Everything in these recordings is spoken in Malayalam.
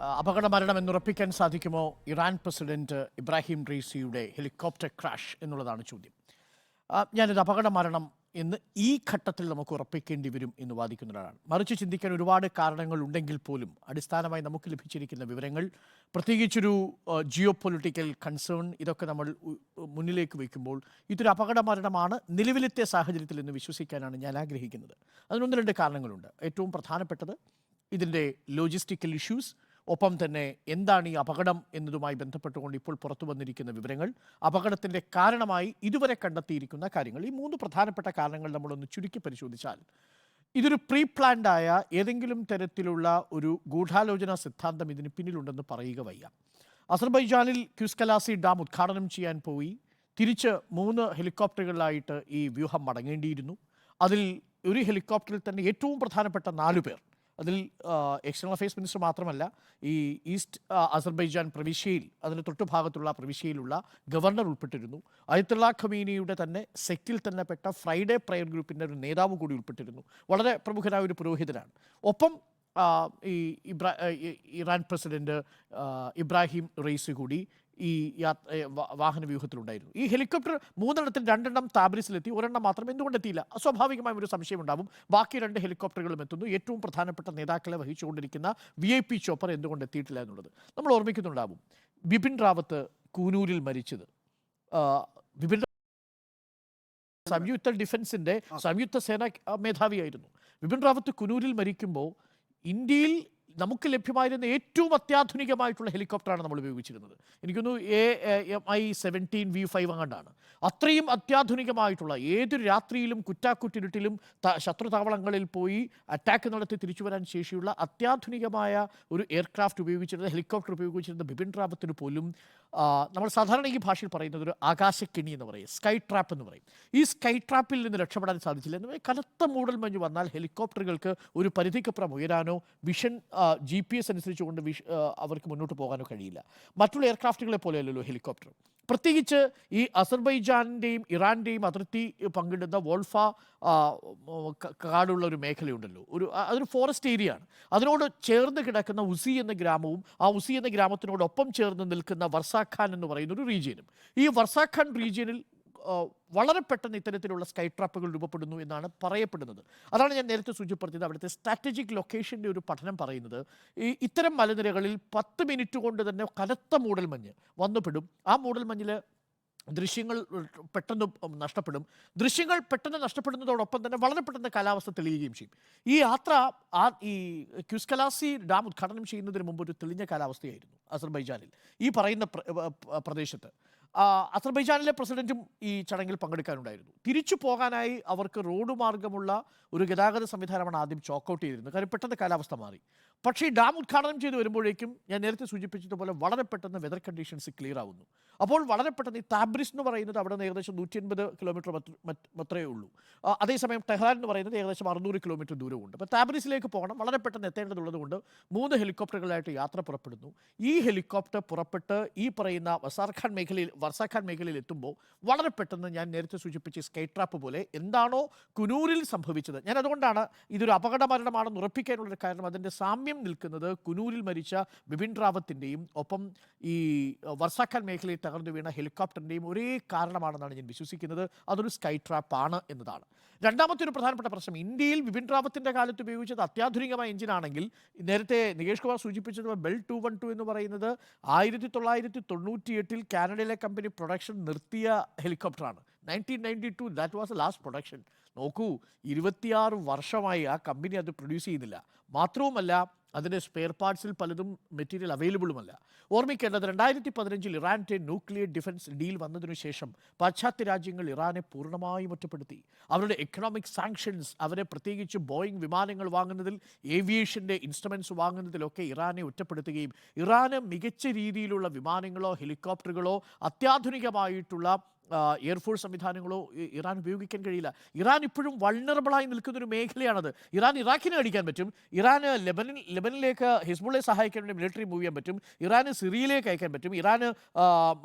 അപകട മരണം എന്നുറപ്പിക്കാൻ സാധിക്കുമോ? ഇറാൻ പ്രസിഡന്റ് ഇബ്രാഹിം റീസിയുടെ ഹെലികോപ്റ്റർ ക്രാഷ് എന്നുള്ളതാണ് ചോദ്യം. ഞാനൊരു അപകട മരണം എന്ന് ഈ ഘട്ടത്തിൽ നമുക്ക് ഉറപ്പിക്കേണ്ടി വരും എന്ന് വാദിക്കുന്ന ഒരാളാണ് മറിച്ച് ചിന്തിക്കാൻ ഒരുപാട് കാരണങ്ങൾ ഉണ്ടെങ്കിൽ പോലും അടിസ്ഥാനമായി നമുക്ക് ലഭിച്ചിരിക്കുന്ന വിവരങ്ങൾ പ്രത്യേകിച്ചൊരു ജിയോ പൊളിറ്റിക്കൽ കൺസേൺ ഇതൊക്കെ നമ്മൾ മുന്നിലേക്ക് വയ്ക്കുമ്പോൾ ഇതൊരു അപകട മരണമാണ് നിലവിലത്തെ സാഹചര്യത്തിൽ എന്ന് വിശ്വസിക്കാനാണ് ഞാൻ ആഗ്രഹിക്കുന്നത്. അതിനൊന്ന് രണ്ട് കാരണങ്ങളുണ്ട്. ഏറ്റവും പ്രധാനപ്പെട്ടത് ഇതിന്റെ ലോജിസ്റ്റിക്കൽ ഇഷ്യൂസ് ഒപ്പം തന്നെ എന്താണ് ഈ അപകടം എന്നതുമായി ബന്ധപ്പെട്ടുകൊണ്ട് ഇപ്പോൾ പുറത്തു വന്നിരിക്കുന്ന വിവരങ്ങൾ. അപകടത്തിന്റെ കാരണമായി ഇതുവരെ കണ്ടെത്തിയിരിക്കുന്ന കാര്യങ്ങൾ. ഈ മൂന്ന് പ്രധാനപ്പെട്ട കാരണങ്ങൾ നമ്മളൊന്ന് ചുരുക്കി പരിശോധിച്ചാൽ. ഇതൊരു പ്രീ പ്ലാൻഡായ ഏതെങ്കിലും തരത്തിലുള്ള ഒരു ഗൂഢാലോചന സിദ്ധാന്തം ഇതിന് പിന്നിലുണ്ടെന്ന് പറയുക വയ്യ. അസർബൈജാനിൽ ക്യുസ്കലാസി ഡാം ഉദ്ഘാടനം ചെയ്യാൻ പോയി. തിരിച്ച് മൂന്ന് ഹെലികോപ്റ്ററുകളിലായിട്ട് ഈ വ്യൂഹം മടങ്ങേണ്ടിയിരുന്നു. അതിൽ ഒരു ഹെലികോപ്റ്ററിൽ തന്നെ ഏറ്റവും പ്രധാനപ്പെട്ട നാലു പേർ. അതിൽ എക്സ്റ്റേണൽ അഫയേഴ്സ് മിനിസ്റ്റർ മാത്രമല്ല ഈ ഈസ്റ്റ് അസർബൈജാൻ പ്രവിശ്യയിൽ അതിന് തൊട്ടുഭാഗത്തുള്ള പ്രവിശ്യയിലുള്ള ഗവർണർ ഉൾപ്പെട്ടിരുന്നു. അയത്തുള്ള ഖമീനിയുടെ തന്നെ സെക്റ്റിൽ തന്നെ പെട്ട ഫ്രൈഡേ പ്രയർ ഗ്രൂപ്പിന്റെ ഒരു നേതാവ് കൂടി ഉൾപ്പെട്ടിരുന്നു. വളരെ പ്രമുഖനായ ഒരു പുരോഹിതനാണ്. ഒപ്പം ഈ ഇബ്രാ ഇറാൻ പ്രസിഡന്റ് ഇബ്രാഹിം റെയ്സ് കൂടി ഈ യാത്ര വാഹന വ്യൂഹത്തിലുണ്ടായിരുന്നു. ഈ ഹെലികോപ്റ്റർ മൂന്നെണ്ണത്തിൽ രണ്ടെണ്ണം താബ്രിസിലെത്തി ഒരെണ്ണം മാത്രം. എന്തുകൊണ്ട് എത്തിയില്ല സ്വാഭാവികമായും ഒരു സംശയം ഉണ്ടാവും. ബാക്കി രണ്ട് ഹെലികോപ്റ്ററുകളും എത്തുന്നു. ഏറ്റവും പ്രധാനപ്പെട്ട നേതാക്കളെ വഹിച്ചുകൊണ്ടിരിക്കുന്ന വി ഐ പി ചോപ്പർ എന്തുകൊണ്ട് എത്തിയിട്ടില്ല എന്നുള്ളത് നമ്മൾ ഓർമ്മിക്കുന്നുണ്ടാവും. ബിപിൻ റാവത്ത് കൂനൂരിൽ മരിച്ചത്. ബിപിൻ സംയുക്ത ഡിഫൻസിന്റെ സംയുക്ത സേന മേധാവിയായിരുന്നു. ബിപിൻ റാവത്ത് കുനൂരിൽ മരിക്കുമ്പോൾ ഇന്ത്യയിൽ നമുക്ക് ലഭ്യമായിരുന്ന ഏറ്റവും അത്യാധുനികമായിട്ടുള്ള ഹെലികോപ്റ്ററാണ് നമ്മൾ ഉപയോഗിച്ചിരുന്നത്. എനിക്കൊന്നു A M I seventeen V five അങ്ങാണ്ടാണ് അത്രയും അത്യാധുനികമായിട്ടുള്ള ഏതൊരു രാത്രിയിലും കുറ്റാക്കുറ്റിരുട്ടിലും ശത്രു താവളങ്ങളിൽ പോയി അറ്റാക്ക് നടത്തി തിരിച്ചു വരാൻ ശേഷിയുള്ള അത്യാധുനികമായ ഒരു എയർക്രാഫ്റ്റ് ഉപയോഗിച്ചിരുന്ന ഹെലികോപ്റ്റർ ഉപയോഗിച്ചിരുന്ന ബിപിൻ റാവത്തിന് പോലും നമ്മൾ സാധാരണ ഈ ഭാഷയിൽ പറയുന്നത് ഒരു ആകാശക്കിണി എന്ന് പറയും സ്കൈ ട്രാപ്പ് എന്ന് പറയും. ഈ സ്കൈ ട്രാപ്പിൽ നിന്ന് രക്ഷപ്പെടാൻ സാധിച്ചില്ല. എന്ന് കനത്ത മൂടൽ മഞ്ഞ് വന്നാൽ ഹെലികോപ്റ്ററുകൾക്ക് ഒരു പരിധിക്കപ്പുറം ഉയരാനോ വിഷൻ ജി പി എസ് അനുസരിച്ചുകൊണ്ട് അവർക്ക് മുന്നോട്ട് പോകാനോ കഴിയില്ല. മറ്റുള്ള എയർക്രാഫ്റ്റുകളെ പോലെയല്ലല്ലോ ഹെലികോപ്റ്റർ. പ്രത്യേകിച്ച് ഈ അസർബൈജാനിന്റെയും ഇറാന്റെയും അതിർത്തി പങ്കിടുന്ന വോൾഫ കാടുള്ള ഒരു മേഖലയുണ്ടല്ലോ. ഒരു അതൊരു ഫോറസ്റ്റ് ഏരിയ ആണ്. അതിനോട് ചേർന്ന് കിടക്കുന്ന ഉസി എന്ന ഗ്രാമവും ആ ഉസി എന്ന ഗ്രാമത്തിനോടൊപ്പം ചേർന്ന് നിൽക്കുന്ന വർസാഖാൻ എന്ന് പറയുന്ന ഒരു റീജിയനും ഈ വർസാഖാൻ റീജിയനിൽ വളരെ പെട്ടെന്ന് ഇത്തരത്തിലുള്ള സ്കൈ ട്രാപ്പുകൾ രൂപപ്പെടുന്നു എന്നാണ് പറയപ്പെടുന്നത്. അതാണ് ഞാൻ നേരത്തെ സൂചിപ്പെടുത്തിയത് അവിടുത്തെ സ്ട്രാറ്റജിക് ലൊക്കേഷന്റെ ഒരു പഠനം പറയുന്നത്. ഈ ഇത്തരം മലനിരകളിൽ പത്ത് മിനിറ്റ് കൊണ്ട് തന്നെ കനത്ത മൂടൽമഞ്ഞ് വന്നുപെടും. ആ മൂടൽമഞ്ഞിൽ ദൃശ്യങ്ങൾ പെട്ടെന്ന് നഷ്ടപ്പെടും. ദൃശ്യങ്ങൾ പെട്ടെന്ന് നഷ്ടപ്പെടുന്നതോടൊപ്പം തന്നെ വളരെ പെട്ടെന്ന് കാലാവസ്ഥ തെളിയുകയും ചെയ്യും. ഈ യാത്ര ആ ഈ ക്യുസ്കലാസി ഡാം ഉദ്ഘാടനം ചെയ്യുന്നതിന് മുമ്പ് ഒരു തെളിഞ്ഞ കാലാവസ്ഥയായിരുന്നു അസർബൈജാനിൽ. ഈ പറയുന്ന പ്ര- പ്രദേശത്ത്. അസർബൈജാനിലെ പ്രസിഡന്റും ഈ ചടങ്ങിൽ പങ്കെടുക്കാനുണ്ടായിരുന്നു. തിരിച്ചു പോകാനായി അവർക്ക് റോഡ് മാർഗമുള്ള ഒരു ഗതാഗത സംവിധാനമാണ് ആദ്യം ചോക്കൗട്ട് ചെയ്തിരുന്നത്. കാര്യം പെട്ടെന്ന് കാലാവസ്ഥ മാറി. പക്ഷേ ഈ ഡാം ഉദ്ഘാടനം ചെയ്ത് വരുമ്പോഴേക്കും ഞാൻ നേരത്തെ സൂചിപ്പിച്ചതുപോലെ വളരെ പെട്ടെന്ന് വെതർ കണ്ടീഷൻസ് ക്ലിയർ ആവുന്നു. അപ്പോൾ വളരെ പെട്ടെന്ന് ഈ താബ്രിസ് എന്ന് പറയുന്നത് അവിടെ നിന്ന് ഏകദേശം നൂറ്റി അൻപത് കിലോമീറ്റർ മാത്രമേ ഉള്ളൂ. അതേസമയം ടെഹ്റാൻ എന്ന് പറയുന്നത് ഏകദേശം അറുന്നൂറ് കിലോമീറ്റർ ദൂരമുണ്ട് അപ്പോൾ താബ്രിസിലേക്ക് പോകണം. വളരെ പെട്ടെന്ന് എത്തേണ്ടതുള്ളതുകൊണ്ട് മൂന്ന് ഹെലികോപ്റ്ററുകളായിട്ട് യാത്ര പുറപ്പെടുന്നു. ഈ ഹെലികോപ്റ്റർ പുറപ്പെട്ട് ഈ പറയുന്ന വസാർഖാൻ മേഖലയിൽ വർസാഖാൻ മേഖലയിൽ എത്തുമ്പോൾ വളരെ പെട്ടെന്ന് ഞാൻ നേരത്തെ സൂചിപ്പിച്ച സ്കൈ ട്രാപ്പ് പോലെ എന്താണോ കുനൂരിൽ സംഭവിച്ചത്. ഞാൻ അതുകൊണ്ടാണ് ഇതൊരു അപകട മരണമാണെന്ന് ഉറപ്പിക്കാനുള്ളൊരു കാരണം. അതിന്റെ സാമ്യം നിൽക്കുന്നത് കുനൂരിൽ മരിച്ച ബിപിൻ റാവത്തിന്റെയും ഒപ്പം ഈ വർസാഖാൻ മേഖലയിൽ തകർന്നു വീണ ഹെലികോപ്റ്ററിന്റെയും ഒരേ കാരണമാണെന്നാണ് ഞാൻ വിശ്വസിക്കുന്നത്. അതൊരു സ്കൈ ആണ് എന്നതാണ്. രണ്ടാമത്തെ ഒരു പ്രധാനപ്പെട്ട പ്രശ്നം ഇന്ത്യയിൽ ബിപിൻ റാവത്തിന്റെ കാലത്ത് ഉപയോഗിച്ചത് അത്യാധുനികമായ എഞ്ചിനാണെങ്കിൽ നേരത്തെ നികേഷ് കുമാർ സൂചിപ്പിച്ചത് ബെൽ ടു വൺ ടു എന്ന് പറയുന്നത് ആയിരത്തി തൊള്ളായിരത്തി തൊണ്ണൂറ്റി എട്ടിൽ കാനഡയിലെ കമ്പനി പ്രൊഡക്ഷൻ നിർത്തിയ ഹെലികോപ്റ്ററാണ്. Nineteen ninety two that was last production നോക്കൂ ഇരുപത്തിയാറ് വർഷമായി ആ കമ്പനി അത് പ്രൊഡ്യൂസ് ചെയ്യുന്നില്ല. മാത്രവുമല്ല അതിന്റെ സ്പെയർ പാർട്സിൽ പലതും മെറ്റീരിയൽ അവൈലബിളുമല്ല ഓർമ്മിക്കേണ്ടത് രണ്ടായിരത്തി പതിനഞ്ചിൽ ഇറാന്റെ ന്യൂക്ലിയർ ഡിഫൻസ് ഡീൽ വന്നതിനു ശേഷം പാശ്ചാത്യ രാജ്യങ്ങൾ ഇറാനെ പൂർണമായും ഒറ്റപ്പെടുത്തി. അവരുടെ എക്കണോമിക് സാങ്ഷൻസ് അവരെ പ്രത്യേകിച്ച് ബോയിങ് വിമാനങ്ങൾ വാങ്ങുന്നതിൽ ഏവിയേഷന്റെ ഇൻസ്ട്രുമെന്റ്സ് വാങ്ങുന്നതിലൊക്കെ ഇറാനെ ഒറ്റപ്പെടുത്തുകയും ഇറാന് മികച്ച രീതിയിലുള്ള വിമാനങ്ങളോ ഹെലികോപ്റ്ററുകളോ അത്യാധുനികമായിട്ടുള്ള എയർഫോഴ്സ് സംവിധാനങ്ങളോ ഇറാൻ ഉപയോഗിക്കാൻ കഴിയില്ല. ഇറാൻ ഇപ്പോഴും വൾണറബിളായി നിൽക്കുന്ന ഒരു മേഖലയാണത്. ഇറാൻ ഇറാഖിനെ അടിക്കാൻ പറ്റും. ഇറാന് ലെബനിൽ ലെബനിലേക്ക് ഹിസ്ബുള്ളെ സഹായിക്കാൻ വേണ്ടി മിലിറ്ററി മൂവ് ചെയ്യാൻ പറ്റും. ഇറാന് സിറിയയിലേക്ക് അയക്കാൻ പറ്റും. ഇറാന്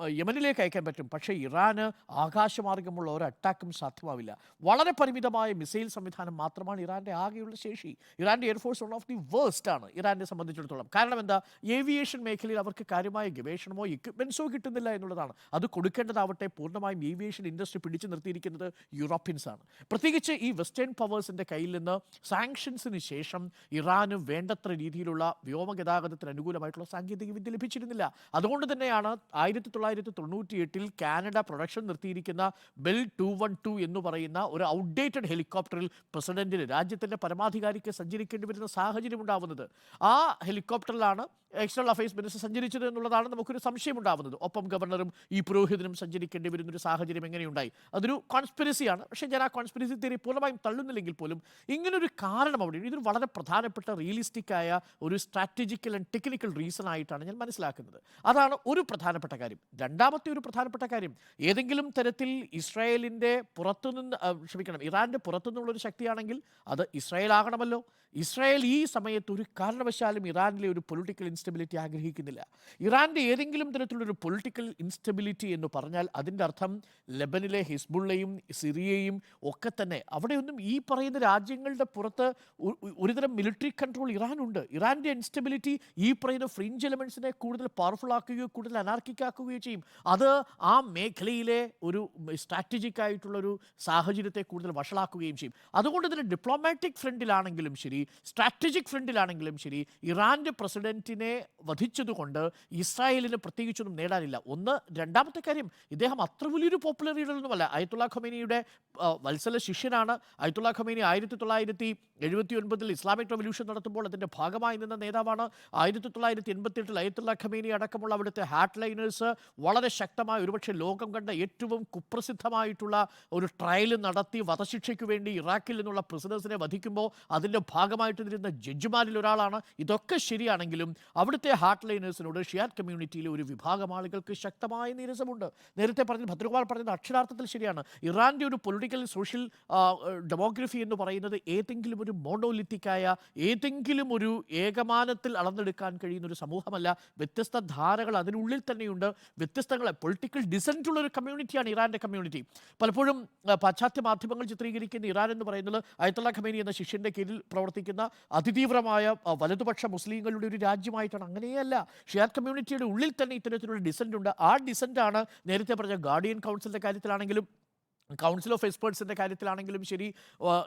യമനിലേക്ക് അയക്കാൻ പറ്റും. പക്ഷേ ഇറാന് ആകാശമാർഗമുള്ള ഒരു അറ്റാക്കും സാധ്യമാവില്ല. വളരെ പരിമിതമായ മിസൈൽ സംവിധാനം മാത്രമാണ് ഇറാന്റെ ആകെയുള്ള ശേഷി. ഇറാന്റെ air force one of the waste ആണ് ഇറാനെ സംബന്ധിച്ചിടത്തോളം. കാരണം എന്താ? ഏവിയേഷൻ മേഖലയിൽ അവർക്ക് കാര്യമായ ഗവേഷണമോ എക്യുപ്മെൻസോ കിട്ടുന്നില്ല എന്നുള്ളതാണ്. അത് കൊടുക്കേണ്ടതാവട്ടെ പൂർണമായും ഏവിയേഷൻ ഇൻഡസ്ട്രി പിടിച്ചു നിർത്തിയിരിക്കുന്നത് യൂറോപ്യൻസാണ് പ്രത്യേകിച്ച് ഈ വെസ്റ്റേൺ പവേഴ്സിന്റെ കയ്യിൽ നിന്ന് സാങ്ഷൻസിന് ശേഷം ഇറാന് വേണ്ടത്ര രീതിയിലുള്ള വ്യോമഗതാഗതത്തിന് അനുകൂലമായിട്ടുള്ള സാങ്കേതിക വിദ്യ ലഭിച്ചിരുന്നില്ല. അതുകൊണ്ട് തന്നെയാണ് ആയിരത്തി തൊള്ളായിരത്തി തൊണ്ണൂറ്റി എട്ടിൽ കാനഡ പ്രൊഡക്ഷൻ നിർത്തിയിരിക്കുന്ന ബെൽ ടു വൺ ടു എന്ന് പറയുന്ന ഒരു ഔട്ട്ഡേറ്റഡ് ഹെലികോപ്റ്ററിൽ പ്രസിഡന്റിന് രാജ്യത്തിന്റെ പരമാധികാരിക്ക് സഞ്ചരിക്കേണ്ടി വരുന്ന സാഹചര്യം ഉണ്ടാവുന്നത്. ആ ഹെലികോപ്റ്ററിലാണ് എക്സ്റ്റേണൽ അഫയേഴ്സ് മിനിസ്റ്റർ സഞ്ചരിച്ചത് എന്നുള്ളതാണ് നമുക്കൊരു സംശയം ഉണ്ടാവുന്നത്. ഒപ്പം ഗവർണറും ഈ പുരോഹിതനും സഞ്ചരിക്കേണ്ടി വരുന്നൊരു സാഹചര്യം എങ്ങനെയുണ്ടായി? അതൊരു കോൺസ്പിരസിയാണ് പക്ഷേ ഞാൻ ആ കോൺസ്പിരസി തിയറി പൂർണമായും തള്ളുന്നില്ലെങ്കിൽ പോലും ഇങ്ങനൊരു കാരണം അവിടെ ഇതൊരു വളരെ പ്രധാനപ്പെട്ട റിയലിസ്റ്റിക്കായ ഒരു സ്ട്രാറ്റജിക്കൽ ആൻഡ് ടെക്നിക്കൽ റീസൺ ആയിട്ടാണ് ഞാൻ മനസ്സിലാക്കുന്നത്. അതാണ് ഒരു പ്രധാനപ്പെട്ട കാര്യം. രണ്ടാമത്തെ ഒരു പ്രധാനപ്പെട്ട കാര്യം ഏതെങ്കിലും തരത്തിൽ ഇസ്രായേലിന്റെ പുറത്തുനിന്ന് ക്ഷമിക്കണം ഇറാന്റെ പുറത്തുനിന്നുള്ളൊരു ശക്തിയാണെങ്കിൽ അത് ഇസ്രായേൽ ആകണമല്ലോ. ഇസ്രായേൽ ഈ സമയത്ത് ഒരു കാരണവശാലും ഇറാനിലെ ഒരു പൊളിറ്റിക്കൽ ഇൻസ്റ്റബിലിറ്റി ആഗ്രഹിക്കുന്നില്ല. ഇറാന്റെ ഏതെങ്കിലും തരത്തിലുള്ള ഒരു പൊളിറ്റിക്കൽ ഇൻസ്റ്റബിലിറ്റി എന്ന് പറഞ്ഞാൽ അതിന്റെ അർത്ഥം ലെബനിലെ ഹിസ്ബുള്ളയും സിറിയയും ഒക്കെ തന്നെ. അവിടെയൊന്നും ഈ പറയുന്ന രാജ്യങ്ങളുടെ പുറത്ത് ഒരുതരം മിലിറ്ററി കൺട്രോൾ ഇറാനുണ്ട്. ഇറാന്റെ ഇൻസ്റ്റബിലിറ്റി ഈ പറയുന്ന ഫ്രിഞ്ച് എലമെൻസിനെ കൂടുതൽ പവർഫുൾ ആക്കുകയോ കൂടുതൽ അനാർക്കിക്കാക്കുകയോ ചെയ്യും. അത് ആ മേഖലയിലെ ഒരു സ്ട്രാറ്റജിക് ആയിട്ടുള്ള ഒരു സാഹചര്യത്തെ കൂടുതൽ വഷളാക്കുകയും ചെയ്യും. അതുകൊണ്ട് തന്നെ ഡിപ്ലോമാറ്റിക് ഫ്രണ്ടിലാണെങ്കിലും ശരി സ്ട്രാറ്റജിക് ഫ്രണ്ടിലാണെങ്കിലും ശരി ഇറാന്റെ പ്രസിഡന്റിനെ വധിച്ചതുകൊണ്ട് ഇസ്രായേലിന് പ്രത്യേകിച്ചൊന്നും നേടാനില്ല. ഒന്ന് രണ്ടാമത്തെ കാര്യം ഇദ്ദേഹം അത്ര വലിയൊരു പോപ്പുലർ ലീഡറൊന്നുമല്ല അയത്തുള്ള ഖമേനിയുടെ വത്സല ശിഷ്യനാണ്. അയത്തുള്ള ഖമേനി ആയിരത്തി തൊള്ളായിരത്തി എഴുപത്തി ഒൻപതിൽ ഇസ്ലാമിക് റവല്യൂഷൻ നടത്തുമ്പോൾ അതിന്റെ ഭാഗമായി നിന്ന നേതാവാണ്. ആയിരത്തി തൊള്ളായിരത്തി എൺപത്തി എട്ടിൽ അയത്തുള്ള ഖമേനി അടക്കമുള്ള അവിടുത്തെ ഹാർട്ട് ലൈനേഴ്സ് വളരെ ശക്തമായ ഒരുപക്ഷെ ലോകം കണ്ട ഏറ്റവും കുപ്രസിദ്ധമായിട്ടുള്ള ഒരു ട്രയൽ നടത്തി വധശിക്ഷയ്ക്ക് വേണ്ടി ഇറാഖിൽ നിന്നുള്ള പ്രസിഡൻസിനെ വധിക്കുമ്പോൾ അതിന്റെ ഭാഗമായിട്ട് നിരുന്ന ജഡ്ജിമാരിൽ ഒരാളാണ്. ഇതൊക്കെ ശരിയാണെങ്കിലും അവിടുത്തെ ഹാർട്ട് ലൈനേഴ്സിനോട് ഷിയാറ്റ് കമ്മ്യൂണിറ്റിയിലെ ഒരു വിഭാഗം ആളുകൾക്ക് ശക്തമായ നീരസമുണ്ട്. നേരത്തെ പറഞ്ഞ ഭദ്രകുമാർ പറഞ്ഞത് അക്ഷരാർത്ഥത്തിൽ ശരിയാണ്. ഇറാന്റെ ഒരു പൊളിറ്റിക്കൽ സോഷ്യൽ ഡെമോഗ്രഫി എന്ന് പറയുന്നത് ഏതെങ്കിലും ഒരു മോണോലിത്തിക്കായ ഏതെങ്കിലും ഒരു ഏകമാനത്തിൽ അളന്നെടുക്കാൻ കഴിയുന്ന ഒരു സമൂഹമല്ല. വ്യത്യസ്ത ധാരകൾ അതിനുള്ളിൽ തന്നെയുണ്ട്. വ്യത്യസ്തങ്ങളെ പൊളിറ്റിക്കൽ ഡിസന്റുള്ള ഒരു കമ്മ്യൂണിറ്റിയാണ് ഇറാന്റെ കമ്മ്യൂണിറ്റി. പലപ്പോഴും പാശ്ചാത്യ മാധ്യമങ്ങൾ ചിത്രീകരിക്കുന്ന ഇറാൻ എന്ന് പറയുന്നത് അയത്തുള്ള ഖമേനി എന്ന ശിഷ്യന്റെ കീഴിൽ പ്രവർത്തിക്കുന്ന അതിതീവ്രമായ വലതുപക്ഷ മുസ്ലിങ്ങളുടെ ഒരു രാജ്യമായിട്ടാണ്. അങ്ങനെയല്ല ഷെയർ കമ്മ്യൂണിറ്റിയുടെ ഉള്ളിൽ തന്നെ ഇത്തരത്തിലുള്ള ഡിസന്റ് ഉണ്ട്. ആ ഡിസന്റാണ് നേരത്തെ പറഞ്ഞ ഗാർഡിയൻ കൗൺസിലിന്റെ കാര്യത്തിലാണെങ്കിലും കൗൺസിൽ ഓഫ് എക്സ്പേർട്സിന്റെ കാര്യത്തിലാണെങ്കിലും ശരി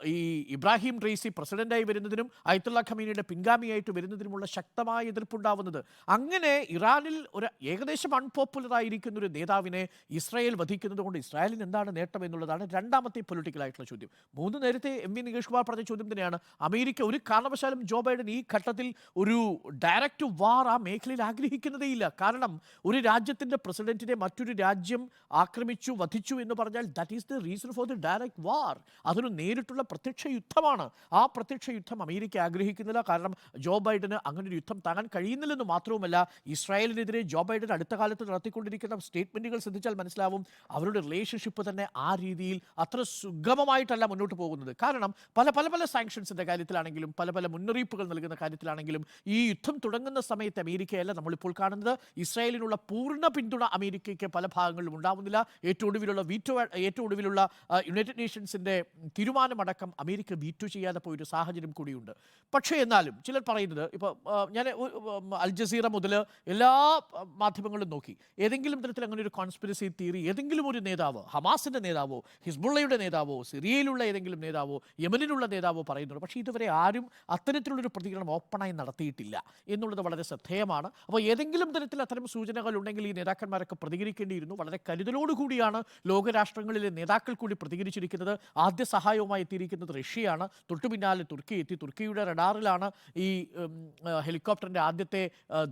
ഈ ഇബ്രാഹിം റെയ്സി പ്രസിഡന്റായി വരുന്നതിനും അയത്തുള്ള ഖമീനിയുടെ പിൻഗാമിയായിട്ട് വരുന്നതിനുമുള്ള ശക്തമായ എതിർപ്പുണ്ടാവുന്നത്. അങ്ങനെ ഇറാനിൽ ഒരു ഏകദേശം അൺപോപ്പുലർ ആയിരിക്കുന്ന ഒരു നേതാവിനെ ഇസ്രായേൽ വധിക്കുന്നത് കൊണ്ട് ഇസ്രായേലിന് എന്താണ് നേട്ടം എന്നുള്ളതാണ് രണ്ടാമത്തെ പൊളിറ്റിക്കൽ ആയിട്ടുള്ള ചോദ്യം. മൂന്ന് നേരത്തെ എം വി നികേഷ് കുമാർ പറഞ്ഞ ചോദ്യം തന്നെയാണ്. അമേരിക്ക ഒരു കാരണവശാലും ജോ ബൈഡൻ ഈ ഘട്ടത്തിൽ ഒരു ഡയറക്റ്റ് വാർ ആ മേഖലയിൽ ആഗ്രഹിക്കുന്നതേയില്ല കാരണം ഒരു രാജ്യത്തിന്റെ പ്രസിഡന്റിനെ മറ്റൊരു രാജ്യം ആക്രമിച്ചു വധിച്ചു എന്ന് പറഞ്ഞാൽ that is the reason for the direct war അതൊരു നേരിട്ടുള്ള പ്രത്യക്ഷ യുദ്ധമാണ് ആ പ്രത്യക്ഷ യുദ്ധം അമേരിക്ക ആഗ്രഹിക്കുന്നില്ല. കാരണം ജോ ബൈഡന് അങ്ങനെ ഒരു യുദ്ധം താങ്ങാൻ കഴിയുന്നില്ലെന്ന് മാത്രവുമല്ല ഇസ്രായേലിനെതിരെ ജോ ബൈഡൻ അടുത്ത കാലത്ത് നടത്തിക്കൊണ്ടിരിക്കുന്ന സ്റ്റേറ്റ്മെന്റുകൾ ശ്രദ്ധിച്ചാൽ മനസ്സിലാവും അവരുടെ റിലേഷൻഷിപ്പ് തന്നെ ആ രീതിയിൽ അത്ര സുഗമമായിട്ടല്ല മുന്നോട്ട് പോകുന്നത്. കാരണം പല പല പല സാങ്ഷൻസിന്റെ കാര്യത്തിലാണെങ്കിലും പല പല മുന്നറിയിപ്പുകൾ നൽകുന്ന കാര്യത്തിലാണെങ്കിലും ഈ യുദ്ധം തുടങ്ങുന്ന സമയത്ത് അമേരിക്കയല്ല നമ്മളിപ്പോൾ കാണുന്നത്. ഇസ്രായേലിനുള്ള പൂർണ പിന്തുണ അമേരിക്കയ്ക്ക് പല ഭാഗങ്ങളിലും ഉണ്ടാവുന്നില്ല. ഏറ്റവും ഒടുവിലുള്ള വീറ്റോ ഏറ്റവും ഒടുവിലുള്ള യുണൈറ്റഡ് നേഷൻസിന്റെ തീരുമാനമടക്കം അമേരിക്ക വീറ്റു ചെയ്യാതെ പോയൊരു സാഹചര്യം കൂടിയുണ്ട്. പക്ഷേ എന്നാലും ചിലർ പറയുന്നത് ഇപ്പോൾ ഞാൻ അൽ ജസീറ മുതൽ എല്ലാ മാധ്യമങ്ങളും നോക്കി. ഏതെങ്കിലും തരത്തിൽ അങ്ങനെ ഒരു കോൺസ്പിറസി തിയറി ഏതെങ്കിലും ഒരു നേതാവ് ഹമാസിന്റെ നേതാവോ ഹിസ്ബുള്ളയുടെ നേതാവോ സിറിയയിലുള്ള ഏതെങ്കിലും നേതാവോ യമനിലുള്ള നേതാവോ പറയുന്നുണ്ട്. പക്ഷേ ഇതുവരെ ആരും അത്തരത്തിലുള്ളൊരു പ്രതികരണം ഓപ്പണായി നടത്തിയിട്ടില്ല എന്നുള്ളത് വളരെ ശ്രദ്ധേയമാണ്. അപ്പോൾ ഏതെങ്കിലും തരത്തിൽ അത്തരം സൂചനകൾ ഉണ്ടെങ്കിൽ ഈ നേതാക്കന്മാരൊക്കെ പ്രതികരിക്കേണ്ടിയിരുന്നു. വളരെ കരുതലോടുകൂടിയാണ് ലോകരാഷ്ട്രങ്ങളിലെ നേതാക്കൾ കൂടി പ്രതികരിച്ചിരിക്കുന്നത് ആദ്യ സഹായവുമായി എത്തിയിരിക്കുന്നത് റഷ്യയാണ്. തൊട്ടു പിന്നാലെ തുർക്കി എത്തി. തുർക്കിയുടെ റഡാറിലാണ് ഈ ഹെലികോപ്റ്ററിന്റെ ആദ്യത്തെ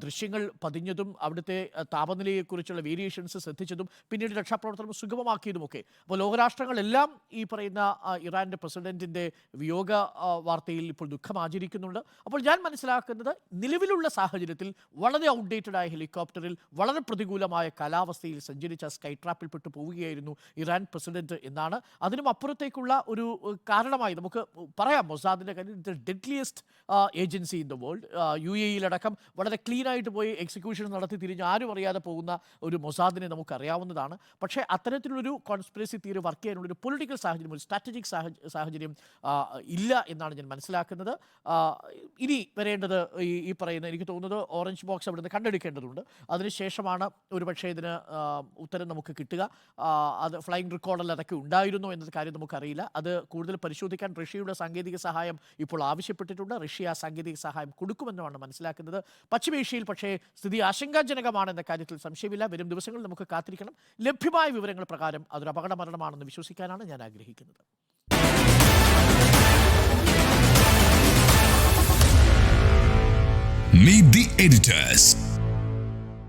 ദൃശ്യങ്ങൾ പതിഞ്ഞതും അവിടുത്തെ താപനിലയെക്കുറിച്ചുള്ള വേരിയേഷൻസ് ശ്രദ്ധിച്ചതും പിന്നീട് രക്ഷാപ്രവർത്തനം സുഗമമാക്കിയതുമൊക്കെ. അപ്പോൾ ലോകരാഷ്ട്രങ്ങളെല്ലാം ഈ പറയുന്ന ഇറാന്റെ പ്രസിഡന്റിന്റെ വിയോഗ വാർത്തയിൽ ഇപ്പോൾ ദുഃഖം ആചരിക്കുന്നുണ്ട് അപ്പോൾ ഞാൻ മനസ്സിലാക്കുന്നത് നിലവിലുള്ള സാഹചര്യത്തിൽ വളരെ ഔട്ട്ഡേറ്റഡ് ആയ ഹെലികോപ്റ്ററിൽ വളരെ പ്രതികൂലമായ കാലാവസ്ഥയിൽ സഞ്ചരിച്ച സ്കൈ ട്രാപ്പിൽപ്പെട്ട് പോവുകയായിരുന്നു ഇറാൻ പ്രസിഡന്റ് എന്നാണ് അതിനും അപ്പുറത്തേക്കുള്ള ഒരു കാരണമായി നമുക്ക് പറയാം. മൊസാദിന്റെ കാര്യം the deadliest agency in the world U A ഇയിലടക്കം വളരെ ക്ലീൻ ആയിട്ട് പോയി എക്സിക്യൂഷൻ നടത്തി തിരിഞ്ഞ് ആരും അറിയാതെ പോകുന്ന ഒരു മൊസാദിനെ നമുക്കറിയാവുന്നതാണ്. പക്ഷേ അത്തരത്തിലൊരു കോൺസ്പിറസി തിയറി വർക്ക് ചെയ്യാനുള്ള ഒരു പൊളിറ്റിക്കൽ സാഹചര്യം ഒരു സ്ട്രാറ്റജിക് സാഹചര്യം ഇല്ല എന്നാണ് ഞാൻ മനസ്സിലാക്കുന്നത്. ഇനി വരേണ്ടത് ഈ ഈ പറയുന്ന എനിക്ക് തോന്നുന്നത് ഓറഞ്ച് ബോക്സ് അവിടുന്ന് കണ്ടെടുക്കേണ്ടതുണ്ട്. അതിനുശേഷമാണ് ഒരുപക്ഷേ ഇതിന് ഉത്തരം നമുക്ക് കിട്ടുക. അത് അത് ഫ്ലൈയിങ് റെക്കോർഡിൽ അതൊക്കെ ഉണ്ടായിരുന്നോ എന്ന കാര്യം നമുക്കറിയില്ല. അത് കൂടുതൽ പരിശോധിക്കാൻ റഷ്യയുടെ സാങ്കേതിക സഹായം ഇപ്പോൾ ആവശ്യപ്പെട്ടിട്ടുണ്ട്. റഷ്യ സാങ്കേതിക സഹായം കൊടുക്കുമെന്നാണ് മനസ്സിലാക്കുന്നത്. പശ്ചിമേഷ്യയിൽ പക്ഷേ സ്ഥിതി ആശങ്കാജനകമാണെന്ന കാര്യത്തിൽ സംശയമില്ല. വരും ദിവസങ്ങളിൽ നമുക്ക് കാത്തിരിക്കണം. ലഭ്യമായ വിവരങ്ങൾ പ്രകാരം അതൊരു അപകട മരണമാണെന്ന് വിശ്വസിക്കാനാണ് ഞാൻ ആഗ്രഹിക്കുന്നത്. Meet the editors.